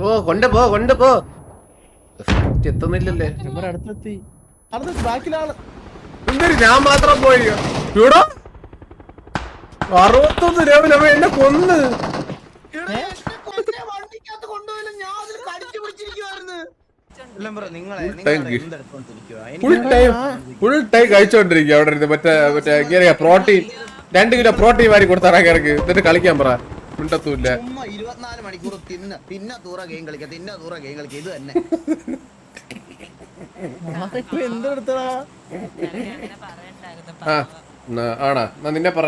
ഓ കൊണ്ട് പോ എത്തുന്നില്ലല്ലേ. അടുത്തെത്തി. അടുത്ത് ബാക്കിലാണ് എന്തൊരു ഞാൻ മാത്രം പോയി? ഇവിടെ അറുപത്തൊന്ന് രൂപ എന്നെ കൊന്ന്. ഫുൾ ടൈം കഴിച്ചോണ്ടിരിക്കുക അവിടെ ഇരുന്ന് മറ്റേ മറ്റേ പ്രോട്ടീൻ. രണ്ട് കിലോ പ്രോട്ടീൻ വാരി കൊടുത്താറാ കിടക്ക് എന്നിട്ട് കളിക്കാൻ പറ. മിണ്ടത്തുമില്ല ചുമ്മാ ഇരുപത്തിനാല് മണിക്കൂർ തിന്ന തിന്ന തൂറ ഗെയിം കളിക്ക തിന്ന തൂറ ഗെയിം കളിക്ക ഇത് തന്നെ. എന്തെടുത്തടാ ആ എന്നാ, ആണാ. എന്നാ നിന്നെ പറ.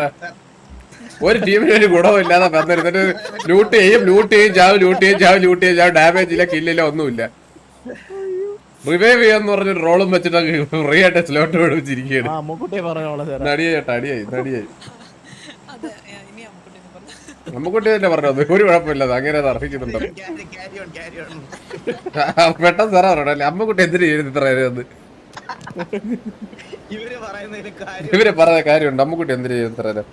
ഒരു ടീമിന് ഒരു ഗുണവും ഇല്ലാതെ പറഞ്ഞിരുന്നിട്ട് ലൂട്ട് ചെയ്യും ലൂട്ട് ചെയ്യും ചാവ് ലൂട്ട് ചെയ്യും ചാവ് ലൂട്ട് ചെയ്യും ചാവ് ഡാമേജ് ഇല്ല കില്ലില്ല ഒന്നുമില്ല. റിവൈവ് ചെയ്യാന്ന് പറഞ്ഞ റോളും വെച്ചിട്ട് ഫ്രീ ആയിട്ട് സ്ലോട്ട് മേടിച്ചിരിക്കുകയാണ്. ആ അമ്മക്കുട്ടിയെ പറഞ്ഞോളെ സാറേ നടിയായി ചേട്ടാ അടിയായി നടിയായി. പറഞ്ഞു നമ്മക്കുട്ടി തന്നെ പറഞ്ഞത്. ഒരു കുഴപ്പമില്ല അങ്ങനെ അർഹിക്കുന്നുണ്ടോ? പെട്ടെന്ന് സാറാ പറയണല്ലേ അമ്മക്കുട്ടി എന്തിനു ചെയ്യുന്നു ഇത്ര നേരം അത് ഇവർ പറയുന്ന കാര്യമുണ്ട്. അമ്മക്കുട്ടി എന്തിനു ചെയ്യുന്നു ഇത്ര നേരം?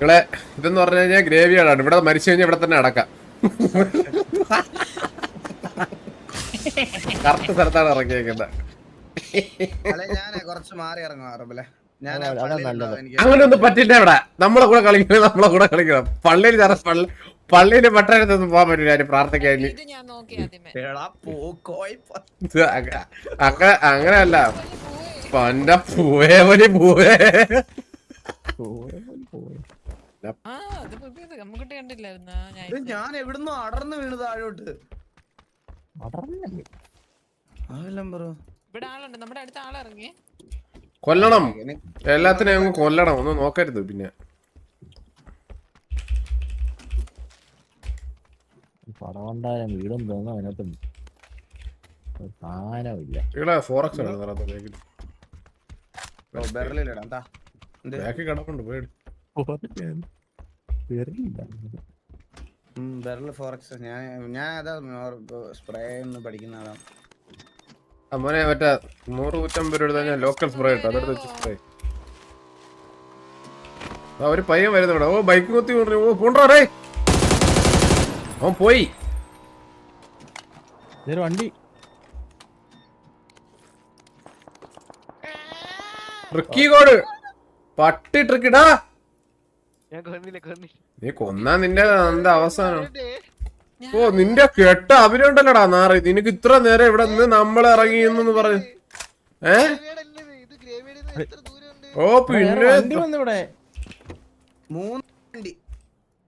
ഇവിടെ ഇതെന്ന് പറഞ്ഞു കഴിഞ്ഞാൽ ഗ്രേവിയാണ് ഇവിടെ മരിച്ചു കഴിഞ്ഞാൽ ഇവിടെ തന്നെ അടക്കാം. കറക്റ്റ് സ്ഥലത്താണ് ഇറക്കിയേക്കുന്നത് അങ്ങനെ ഒന്നും പറ്റില്ല ഇവിടെ. നമ്മളെ കൂടെ കളിക്കണം നമ്മളെ കൂടെ കളിക്കണം. പള്ളിയിൽ ചറ പള്ളി പള്ളിയിൽ പട്ടണത്തൊന്നും പോകാൻ പറ്റില്ല ആരും പ്രാർത്ഥിക്കാൻ അങ്ങനെ അങ്ങനെയല്ല. പന്റെ പൂവേ പോലെ പൂവേ. ആ ഞാൻ എവിടുന്നോ അടർന്നു വീണ് താഴോട്ട്. അടർന്നല്ലേ? എല്ലാം പറ. ഇവിടെ ആളുണ്ട്. നമ്മുടെ അടുത്ത ആളിറങ്ങി. കൊല്ലണം. എല്ലാത്തിനെയും അങ്ങ് കൊല്ലണം. ഒന്ന് നോക്കരുത് പിന്നെ. വീടും അതിനകത്ത്. ഇവിടെ ഫോറക്സ് ആണ് ബാക്കിൽ കിടപ്പുണ്ട് ഫോറക്സ്. ഞാൻ ഞാൻ അതാ സ്പ്രേ ഒന്ന് പഠിക്കുന്ന ആളാണ് അമ്മനെ മറ്റേ നൂറ് നൂറ്റമ്പത് രൂപ ഞാൻ ലോക്കൽ സ്പ്രേ ഇട്ടു അതെടുത്ത് വെച്ച് സ്പ്രേ ആ ഒരു പയ്യൻ വരുന്നു ഇവിടെ. ഓ ബൈക്ക് കുത്തി കൊണ്ടു ഓ പോണ്ടേ അവൻ പോയി. വണ്ടി. ട്രിക്കി കോഡ് പട്ടി ട്രിക്കിടാ നീ കൊന്നാ നിന്റെ എന്താ അവസാനം? ഓ നിന്റെ കെട്ട അഭിനയുണ്ടല്ലോടാ നാറി. നിനക്ക് ഇത്ര നേരം ഇവിടെ നിന്ന് നമ്മൾ ഇറങ്ങി എന്ന് പറഞ്ഞു ഏ? ഓ പിന്നെ വന്നു ഇവിടെ മൂന്ന്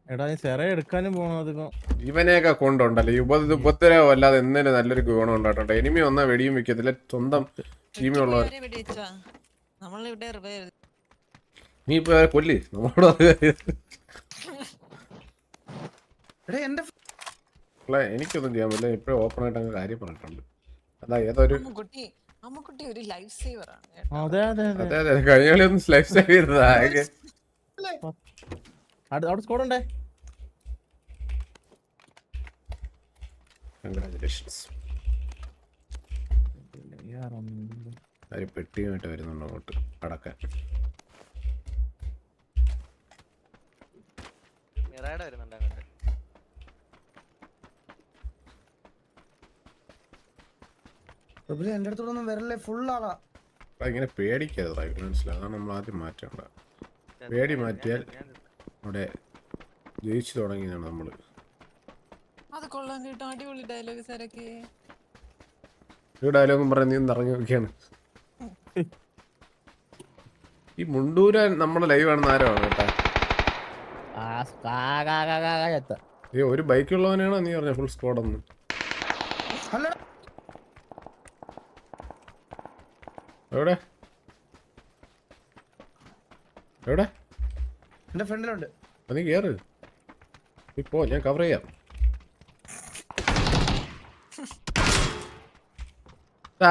എടാ നീ സെറ എടുക്കാനും പോണോ ഇവനെയൊക്കെ കൊണ്ടുണ്ടല്ലേ ഉപ ഉപദ്രവം അല്ലാതെ എന്തിനും നല്ലൊരു ഗുണം ഉണ്ടായിട്ടുണ്ട് എനിമി ഒന്നാ വെടിയും വെക്കത്തില്ല. സ്വന്തം ടീമിലുള്ളവർ. നീ ഇപ്പൊ കൊല്ലി. നമ്മളോട് എടാ എന്റെ എനിക്കൊന്നും ചെയ്യാൻ പറ്റില്ല. ഇപ്പഴും ഓപ്പൺ ആയിട്ട് അങ്ങ് കാര്യം പറഞ്ഞിട്ടുണ്ട്. അതാ ഏതൊരു അമ്മക്കുട്ടി ഒരു ലൈഫ് സേവർ ആണ് അതെ അതെ അതെ. അതെ അതെ കഴിഞ്ഞ കളി ഒന്ന് ലൈഫ് സേവ് ചെയ്തതാ. അവിടെ സ്കോഡ് ഉണ്ടേ? കൺഗ്രാചുലേഷൻസ് ഒരു പെട്ടിയുമായിട്ട് വരുന്നുണ്ട് അങ്ങോട്ട് അടക്കാൻ വരുന്നുണ്ട് അങ്ങോട്ട്. റബിലെ എന്റെ അടുത്തോടൊന്നും വരല്ലേ? ഫുൾ ആളാ. ഇങ്ങനെ പേടിക്കാതെ റൈഫിൾസിൽ അതാണ് നമ്മൾ ആദ്യം മാറ്റേണ്ട പേടി മാറ്റിയാൽ അവിടെ ജയിച്ചു തുടങ്ങിയതാണ് നമ്മൾ. അത് കൊള്ളാൻ കേട്ടോ. അടിപൊളി ഡയലോഗ് സാരൊക്കെ ഈ ഡയലോഗും പറഞ്ഞ് നീ ഇറങ്ങി നോക്കിയാണ് ഈ മുണ്ടൂരാൻ നമ്മുടെ ലൈവ് ആണെന്ന് ആരോ ആണ് കേട്ടാ. ഒരു ബൈക്കുള്ളവനാണോ നീ പറഞ്ഞ ഫുൾ സ്ക്വാഡ് ഒന്ന് അല്ല എവിടെ? എവിടെ? എന്റെ ഫ്രണ്ടിലുണ്ട്. അത് നീ കേറ്. ഇപ്പോ ഞാൻ കവർ ചെയ്യാം.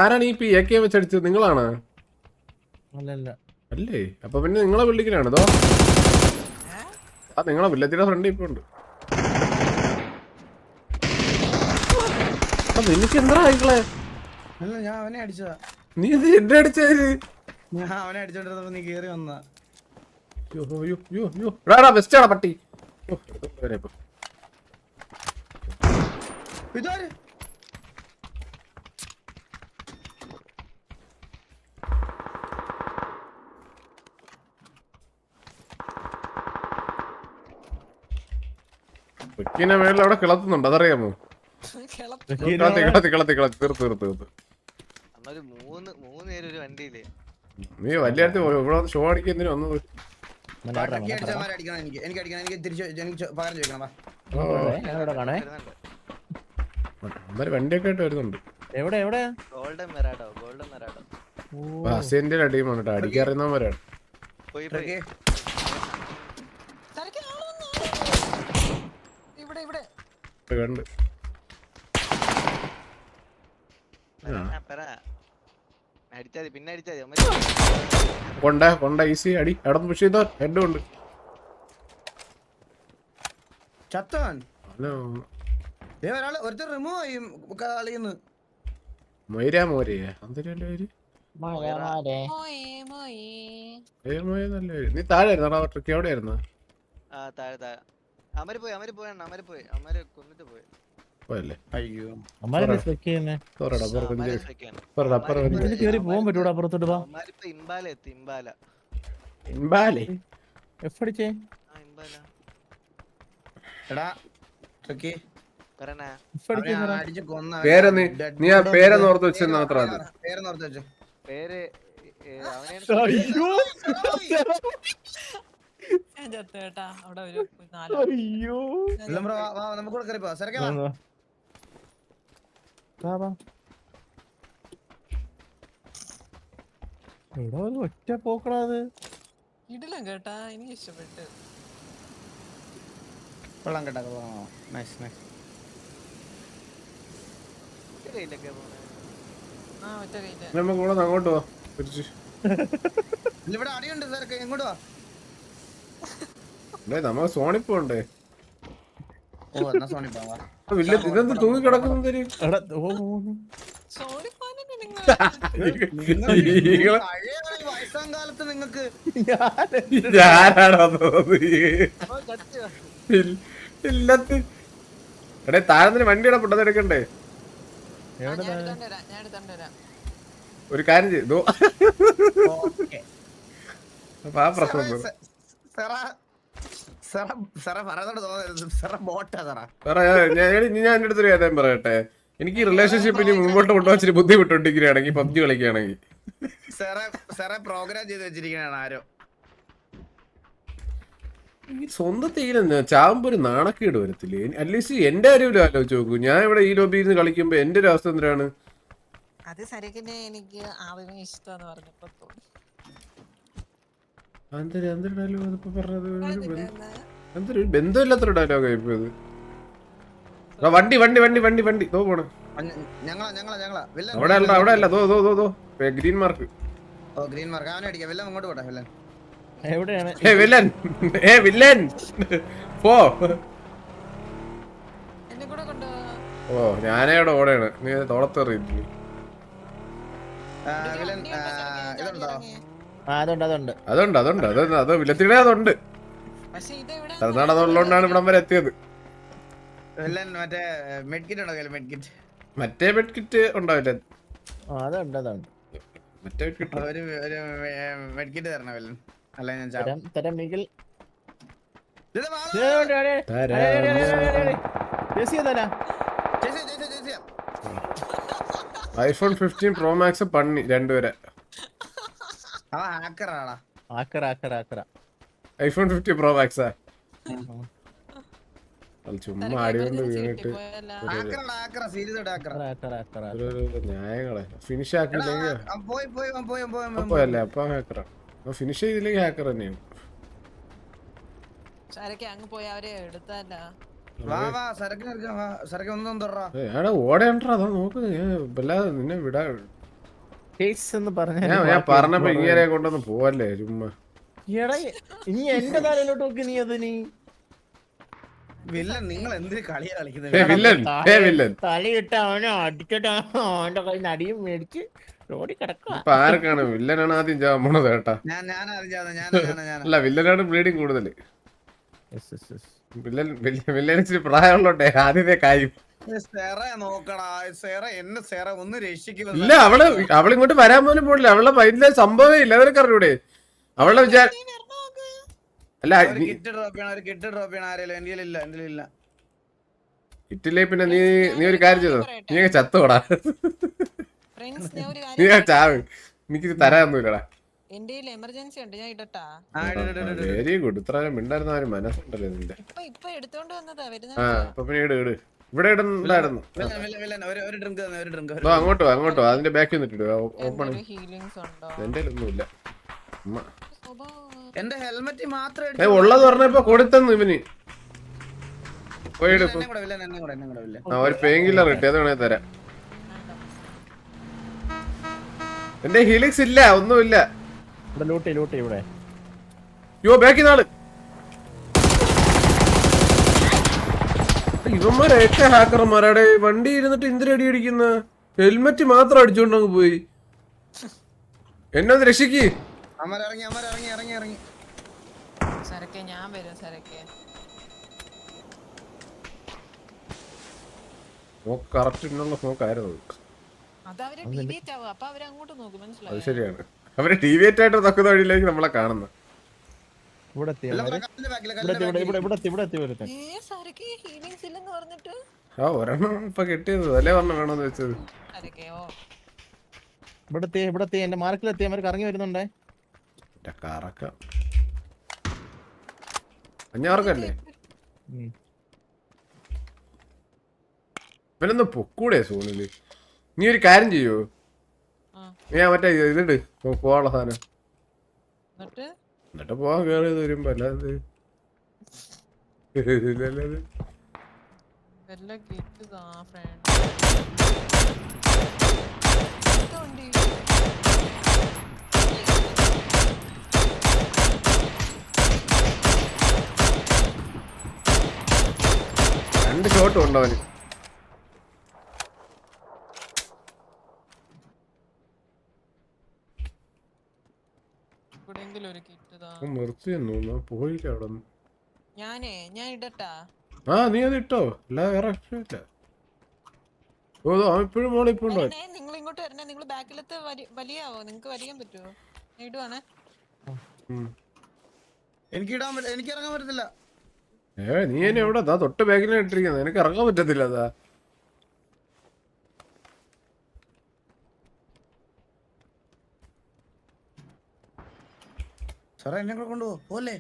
ആരാണ് ഈ പി എ കെ വെച്ചടിച്ചത് നിങ്ങളാണ്? അല്ലേ? അപ്പൊ പിന്നെ നിങ്ങളെ ബിൽഡിങ്ങിലാണ് അതോ? ആ നിങ്ങളെ വില്ലത്തിന്റെ ഫ്രണ്ട് ഇപ്പൊ ഉണ്ട്. നിനക്ക് എന്താ ആയിക്കളെ? ഞാൻ അവനെ അടിച്ചതാ. നീ എന്നെ അടിച്ചത്? ഞാൻ അവനെ അടിച്ചോണ്ടിരുന്നപ്പോ നീ കേറി വന്നാ പട്ടി. ഇതാര് മേളിൽ അവിടെ കിളത്തുന്നുണ്ട് അതറിയാമോ? കിളത്ത്. കിളത്തി കിളത്തി കിളത്തി കിളത്തി. തീർത്ത് തീർത്ത് തീർത്ത്. നീ വലിയ അടുത്ത് പോയോ. ഇവിടെ ഷോ അടിക്കുന്നതിന് വന്നത് വണ്ടിയൊക്കെ ആയിട്ട് വരുന്നുണ്ട്. എവിടെ എവിടെ? ഗോൾഡൻ മെറാഡോ ഗോൾഡൻ മെറാഡോ. ടീമാണ് കേട്ടോ കണ്ട്. പെരാ. അടിച്ചാതി പിന്നെ അടിച്ചാതി. അമ്മ കൊണ്ട കൊണ്ട ഈസി അടി. അവിടെ പുഷ് ചെയ്തോ? ഹെഡ് ഉണ്ട്. ചത്തവൻ. ഹലോ. ദേ ഒരാൾ ഒരുത്തർ റിമൂവ് കളിന്ന് മൊയ്ര മോരയാ എന്റെ പേര്? നീ താഴെ ആയിരുന്നാ ട്രിക്ക് എവിടെ ആയിരുന്നാ ആ താഴെ താഴെ. അമര് പോയി അമര് പോയാണ് അമര് പോയി. അമര് കൊന്നിട്ട് പോയി. പോയല്ലേ? അയ്യോ. അമ്മാരെ സ്ട്രക്ക് ചെയ്യുന്നേ പോരടാ ശ്രമിക്കാണ്. പോരടാ അപ്പുറം കേറി. പോകാൻ പറ്റൂടാ അപ്പുറത്തോട്ട് വാ. ഇമ്പാല എത്തി ഇമ്പാല. ഇമ്പാലേ? എഫ് അടിച്ചേ. ഇമ്പാല. എടാ ട്രക്കി പേരൊന്ന് നീ ആ പേരൊന്ന് ഓർത്ത് വെച്ചെന്ന് മാത്രം മതി. ഓർത്ത് വെച്ചു. പേര് അവനെ അയ്യോ. ഞാൻ അവിടെ ഒരു നാല് അയ്യോ. ഞാൻ വില്ലം വാ വാ നമുക്ക് കൂടെ കയറി പോവാം. സരക്കെ വാ. എടാ ഒരു ഒറ്റ പോക്കടാ അത്. ഇടലം കേട്ടാ എനിക്ക് ഇഷ്ടപ്പെട്ടു. കൊള്ളാം കേട്ടോ നൈസ് നൈസ് പോണേ? ആ ഒറ്റ കയ്യിൽ. നമുക്ക് കൂടെ അങ്ങോട്ട് പോവാം തിരിച്ച്. ഇവിടെ അടിയുണ്ട് സരക്കെ എങ്ങോട്ട് വാ. ഡേ നമുക്ക് സോണിൽ പോണ്ടേ? ഓ എന്നാ സോണി പോവാ. വില്ല ഇതെന്ത് തൂങ്ങി കിടക്കുന്നതിന് വയസ്സാം കാലത്ത് നിങ്ങക്ക് ഞാനാണോ ഇല്ലത്ത്. എടേ താഴത്തിന് വണ്ടി ഇടപെട്ടത് എടുക്കണ്ടേ? ഞാൻ എടുത്തോണ്ട് ഞാൻ എടുത്തോണ്ട് ഒരു കാര്യം ചെയ്തു ഓക്കേ. അപ്പൊ ആ പ്രശ്നം ഞാൻ- എന്റെ അടുത്തൊരു കാര്യം പറയട്ടെ? എനിക്ക് റിലേഷൻഷിപ്പ് ഇനി മുമ്പോട്ട് കൊണ്ടുപോകാൻ ഇച്ചിരി ബുദ്ധിമുട്ടുണ്ടെങ്കിലാണെങ്കിൽ പബ്ജി കളിക്കുകയാണെങ്കിൽ. സെറ സെറ പ്രോഗ്രാം ചെയ്ത് വെച്ചിരിക്കണാണ് ആരോ. ഈ സ്വന്തം തീരെന്താ ചാവുമ്പോ ഒരു നാണക്കേട് വരത്തില്ലേ? അറ്റ്ലീസ്റ്റ് എന്റെ കാര്യമില്ല ആലോചിച്ച് നോക്കൂ. ഞാൻ ഇവിടെ ഈ ലോബിയിൽ നിന്ന് കളിക്കുമ്പോ എന്റെ ഒരു അവസ്ഥ എന്തിനാണ്? അത് സരക്കിനെ എനിക്ക് ആദ്യമേ ഇഷ്ടമെന്ന് പറഞ്ഞപ്പോ തോന്നി. എന്തൊരു എന്തൊരു ഡയലോഗ് അതിപ്പോ പറഞ്ഞത്? എന്തൊരു ബന്ധമില്ലാത്തൊരു ഡയലോഗ് ഇപ്പൊ ഇത്. വണ്ടി വണ്ടി വണ്ടി വണ്ടി വണ്ടി. ദോ പോണ്. ഞ- ഞങ്ങളാ ഞങ്ങളാ ഞങ്ങളാ. വില്ലൻ അവിടെ അല്ല അവിടെ അല്ല. ദോ ദോ ദോ ദോ. Green mark. ഓ ഗ്രീൻ മാർക്ക്. അവനെ അടിക്കാം. വില്ലൻ അങ്ങോട്ട് പോട്ടെ വെല്ലൻ എവിടെയാണ്? ഏ വില്ലൻ. ഏ വില്ലൻ. പോ. എന്നെ കൂടെ കൊണ്ടുപോവാ ഓ ഞാനേ ഇവിടെ ഓടയാണ്. നീ തോളത്തെറിയിട്ടില്ല ഇതുണ്ടോ? അതുണ്ട് അതുണ്ട്. അതുണ്ട് അതുണ്ട്. അത് അത് വില്ലത്തിടെ അതുണ്ട്. തമിഴ്നാട് അതുള്ളതുകൊണ്ടാണ് ഇവിടം വരെ എത്തിയത്. വില്ലൻ മറ്റേ മെഡ് കിറ്റ് ഉണ്ടോ മെഡ് കിറ്റ് മറ്റേ ബെഡ് കിറ്റ് ഉണ്ടാവില്ല. ആ അതുണ്ട് അതുണ്ട്. മറ്റേ bed kit ഒരു ഒരു മെഡ് കിറ്റ് തരണം വില്ലൻ. അല്ല ഞാൻ. തരം തരം മികിൽ. ഐഫോൺ ഫിഫ്റ്റീൻ പ്രോ മാക്സ് പണി രണ്ടുപേരെ. ആക്കറ ആക്കറ ആക്കറ ഐഫോൺ ഫിഫ്റ്റി പ്രോ മാക്സാ ചുമ്മാ ആടി കൊണ്ട് വീണിട്ട് ന്യായങ്ങളെ. ഫിനിഷ് ആക്കിയില്ലെങ്കിൽ അപ്പൊ ഹാക്കറാ ഫിനിഷ് ചെയ്തില്ലെങ്കിൽ ഹാക്കർ തന്നെയാണ്. സരക്ക് അങ്ങ് അവരെ എടുത്തല്ല വാ വാ സരക്കിന് എടുക്കാം വാ. സരക്ക് ഒന്നും തൊടാ ഏടാ ഓടേണ്ടാ അതാ നോക്ക്. ഞാൻ വല്ലാതെ നിന്നെ വിടാ. ഞാൻ പറഞ്ഞപ്പോ ഇങ്ങനെ കൊണ്ടൊന്ന് പോവല്ലേ ചുമ്മാ. ഇനി എന്റെ തലയിലോട്ട് നോക്കി നീ അത് നീ. വില്ലൻ നിങ്ങൾ എന്തിന് കളിയാ കളിക്കുന്നത്? തലയിട്ട് അവനെ അടിച്ചിട്ട് അവന്റെ കയ്യിൽ അടിയും മേടിച്ച് റോഡിൽ കിടക്കുക ആർക്കാണ്? വില്ലനാണ് ആദ്യം ചാവാൻ പോണത് കേട്ടാ. അല്ല വില്ലനാണ് ബ്ലീഡിങ് കൂടുതൽ വില്ലൻ വില്ലൻ ഇച്ചിരി പ്രായമുള്ളോട്ടെ ആദ്യത്തെ കാര്യം ഇല്ല അവൾ അവൾ ഇങ്ങോട്ട് വരാൻ പോലും പോണില്ല. അവളുടെ മൈൻഡിലെ സംഭവമേ ഇല്ല അതൊക്കെ അറിഞ്ഞൂടെ? അവളുടെ വിചാര അല്ല പിന്നെ നീ നീ ഒരു കാര്യം ചെയ്തോ? നീ ചത്തോടാ. നീ ചാവ്. എനിക്ക് തരാനൊന്നുമില്ലടാ. എന്റെ എമർജൻസി ഉണ്ട് ഞാൻ ഇടട്ടാ. Very good. ഇത്ര മിണ്ടായിരുന്ന നിന്റെ. ഇപ്പൊ ഇപ്പൊ വന്നതാ ആ പിന്നെ ഇട് ഇട്. ഇവിടെ ഇടുന്നുണ്ടായിരുന്നു അങ്ങോട്ടോ അങ്ങോട്ടോ അതിന്റെ ബാക്കിൽ നിന്നിട്ട് ഓപ്പൺ എന്റെ ഒന്നുമില്ല എന്റെ ഹെൽമെറ്റ് മാത്രം ഉള്ളത് പറഞ്ഞപ്പോ കൊടുത്തെന്ന് ഇവന്. ഒരു പെയിൻ കില്ലർ കിട്ടി. അത് വേണേ തരാം. എന്റെ ഹീലിക്സ് ഇല്ല ഒന്നുമില്ല. ലൂട്ടി ലൂട്ടി ഇവിടെ. യോ ബാക്കി നാൾ ഇവന്മാരൊക്കെ ഹാക്കർമാരാടെ വണ്ടി ഇരുന്നിട്ട് ഇന്ദിര അടി അടിക്കുന്ന? ഹെൽമെറ്റ് മാത്രം അടിച്ചോണ്ട് അങ്ങ് പോയി. എന്നത് രക്ഷിക്ക്. ഞാൻ കറക്റ്റ് ഇന്നുള്ള ആയിരുന്നു അത്. ശരിയാണ്. അവർ ഡീവിയേറ്റ് ആയിട്ട് തക്കുന്ന വഴിയിലേക്ക് നമ്മളെ കാണുന്നത് ഇവിടെ എത്തി എല്ലാം അവന്മാര്. കല്ലിന്റെ ബാക്കിൽ ഇവിടെ കല്ലിന്റെ എത്തി ഇവിടെ ഇവിടെ ഇവിടെ എത്തി ഇവിടെ എത്തി. ഒരുത്തൻ ഏ സരക്കെ ഹീലിങ്സ് ഇല്ലെന്ന് പറഞ്ഞിട്ട്? ആ ഒരെണ്ണം ഇപ്പൊ കിട്ടിയത്. അല്ലേ പറഞ്ഞ വേണമെന്ന് വെച്ചത്. സരക്കെയോ ഇവിടെ എത്തി ഇവിടെ എത്തി എന്റെ മാർക്കിലെത്തി. അവർ കറങ്ങി വരുന്നുണ്ടേ. കറക്ക. അഞ്ഞാർക്കല്ലേ. ഇവനൊന്ന് പൊക്കൂടെ സോണിൽ. നീ ഒരു കാര്യം ചെയ്യോ. ആ. ഞാൻ മറ്റേ ഇതിട്ട് പോവാനുള്ള സാധനം. എന്നിട്ട് പോവാൻ കയറിയത് വരുമ്പോ അല്ലാതെ രണ്ട് ഷോട്ടും ഉണ്ടോ അവന് ഒരു കിറ്റ് നിർത്തിയെന്ന്. പോയില്ല അവിടെ. ഞാനേ ഞാൻ ഇടട്ടാ. ആ നീ അത് ഇട്ടോ. അല്ലാതെ വേറെ രക്ഷയില്ല. ഓ ദോ, അവൻ ഇപ്പോഴും മോളിൽ ഇപ്പൊ ഉണ്ടോ? വരണേ നിങ്ങൾ ഇങ്ങോട്ട് വരണേ. നിങ്ങൾ ബാക്കിലത്തെ വലിയാവോ? നിങ്ങൾക്ക് വലിയാൻ പറ്റുമോ ഞാൻ ഇടുവാണേ. ഉം. എനിക്ക് ഇടാൻ എനിക്ക് ഇറങ്ങാൻ പറ്റത്തില്ല. ഏ നീ എന്നെ എവിടെ ദാ തൊട്ട് ബാഗിലാണ് ഇട്ടിരിക്കുന്നത് എനിക്ക് ഇറങ്ങാൻ പറ്റത്തില്ല അതാ സാറേ എന്നെ കൂടെ കൊണ്ടുപോ. പോലെ.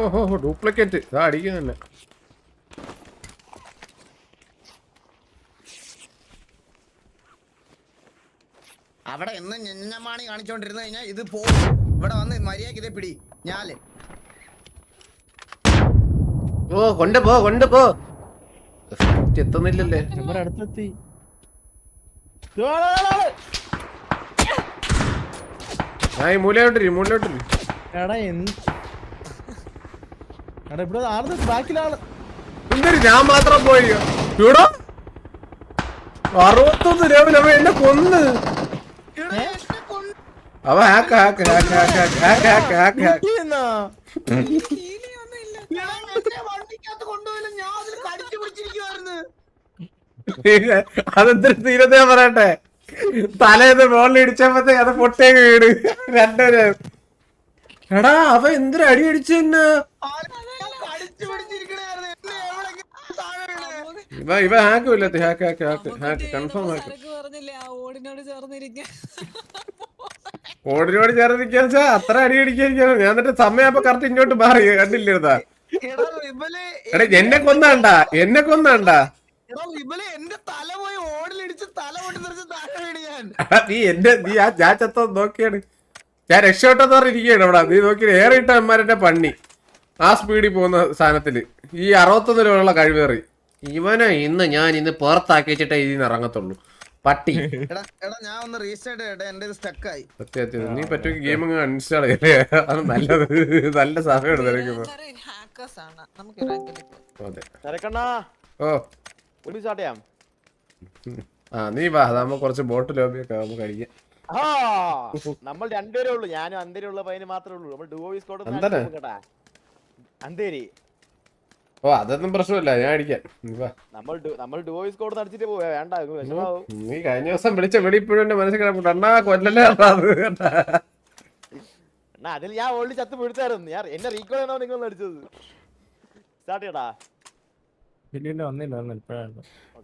ഓഹോ ഡ്യൂപ്ലിക്കേറ്റ്. ഇതാ അടിക്കുന്നു തന്നെ. അവിടെ എന്ന് ഞഞ്ഞമാണി കാണിച്ചോണ്ടിരുന്നു കഴിഞ്ഞാൽ ഇത് പോ ഇവിടെ വന്ന് മര്യാദയ്ക്ക് ഇതേ പിടി. ഞാൽ. ഓ കൊണ്ട് പോ കൊണ്ട് പോ Script എത്തുന്നില്ലല്ലേ നമ്മുടെ അടുത്തെത്തി. ഞാൻ ഈ മൂലയോട്ടിരി മൂലയോട്ടിരി എടാ എന്ത്? എടാ ഇവിടെ ആൾ ബാക്കിലാൾ എന്തൊരു ഞാൻ മാത്രം പോയി. ഇവിടെ അറുപത്തൊന്ന് രൂപ അവ എന്നെ കൊന്ന്. അവ hack hack hack hack hack hack hack hack hack എന്നാ വണ്ടിക്കകത്ത് കൊണ്ടുപോയില്ല ഞാൻ അതിൽ കടിച്ചു പിടിച്ചിരിക്കുവായിരുന്നു അതെന്തൊരു തീരത്തെ പറയട്ടെ? തലേന്ന് മോളിൽ ഇടിച്ചപ്പോഴത്തേ അത് പൊട്ടേക്ക് വീട് രണ്ടര എടാ അവ എന്തൊരു അടി അടിച്ചു തന്നെ. ഇവ ഇവ hack ഇല്ലത്തെ hack hack hack hack confirm hack സരക്ക് ആ ഓടിനോട് ചേർന്നിരിക്കാന്ന് വെച്ചാ അത്ര അടി അടിക്കാതിരിക്കാണ് ഞാൻ എന്നിട്ട് സമയം അപ്പൊ കറക്റ്റ് ഇങ്ങോട്ട് മാറി. കണ്ടില്ലേതാ എടാ എന്നെ കൊന്നാണ്ടാ? എന്നെ കൊന്നാണ്ടാ? റിബൽ എന്റെ തല പോയി ഓടിലിടിച്ച് തല പൊട്ടി തെറിച്ച് താഴെ വീണ് ഞാൻ. നീ എന്റെ നീ ആ ഞാൻ ചത്ത നോക്കിയാണ്. ഞാൻ രക്ഷപ്പെട്ടെന്ന് പറഞ്ഞിരിക്കുകയാണ് ഇവിടെ. നീ നോക്കി ഏറെ ഇട്ട അമ്മമാരുടെ പണി ആ സ്പീഡിൽ പോകുന്ന സാധനത്തിൽ. ഈ അറുപത്തൊന്ന് രൂപയുള്ള കഴിവേറി. ഇവനെ ഇന്ന് ഞാൻ ഇന്ന് പുറത്താക്കി വെച്ചിട്ടേ ഇതിന്ന് ഇറങ്ങത്തുള്ളൂ. പട്ടി. എടാ എടാ ഞാൻ ഒന്ന് റീസ്റ്റാർട്ട് ചെയ്യട്ടെ? എന്റെ ഇത് സ്റ്റക്ക് ആയി. സത്യം നീ പറ്റുമെങ്കിൽ ഗെയിം അങ്ങ് അൺഇൻസ്റ്റാൾ ചെയ്യല്ലേ അത് നല്ലത്. നല്ല സമയമാണ് റാങ്കിലേക്ക് അതെ. തിരക്കണ്ണാ. ഓ. ഒരു ചെയ്യാം ആ നീ വാ അതാകുമ്പോ കുറച്ച് ബോട്ട് ലോബിയൊക്കെ നമുക്ക് കഴിക്കാം. ആ നമ്മൾ രണ്ടുപേരേ ഉള്ളൂ. ഞാനും അന്തേരി ഉള്ള പയ്യന് മാത്രമേ ഉള്ളൂ. നമ്മൾ ഡുവോ അന്തനെ? കേട്ടാ അന്തേരി? ഓ അതൊന്നും പ്രശ്നമില്ല. ഞാൻ അടിക്കാം. നീ വാ. നമ്മൾ നമ്മൾ ഡുവോ കോഡ് നടത്തിട്ട് പോവാ. വേണ്ട നീ കഴിഞ്ഞ ദിവസം വിളിച്ച വിളി ഇപ്പോഴും എന്റെ മനസ്സിൽ കിടപ്പുണ്ട്. അണ്ണാ കൊല്ലല്ലേ അതിൽ ഞാൻ ഓൾറെഡി ചത്ത് വീഴ്ത്തായിരുന്നു. ഞാൻ എന്നെ റീകോൾ ചെയ്യണോ നിങ്ങൾ അടിച്ചത് സ്റ്റാർട്ട് ചെയ്യടാ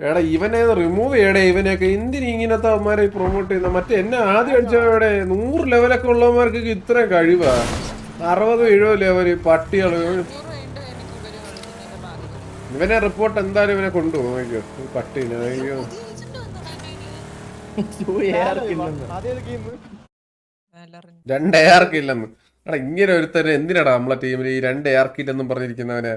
എടാ ഇവനെ റിമൂവ് ചെയ്യടേ ഇവനെയൊക്കെ. എന്തിനു ഇങ്ങനത്തെ അവന്മാരെ പ്രൊമോട്ട് ചെയ്യുന്ന? മറ്റേ എന്നെ ആദ്യം അടിച്ചവിടെ നൂറ് ലെവലൊക്കെ ഉള്ളവന്മാർക്ക് ഇത്രയും കഴിവാ. അറുപത് എഴുപത് ലെവൽ ഭാഗ്യം ഇവനെ റിപ്പോർട്ട് എന്തായാലും ഇവനെ കൊണ്ടുപോകും. അയ്യോ പട്ടീനെ. അയ്യോ. രണ്ട് എയർക്കില്ലെന്ന് എടാ ഇങ്ങനെ ഒരുത്തരം എന്തിനാടാ നമ്മളെ ടീമിൽ ഈ രണ്ട് എയർക്കില്ലെന്നും പറഞ്ഞിരിക്കുന്നവനെ?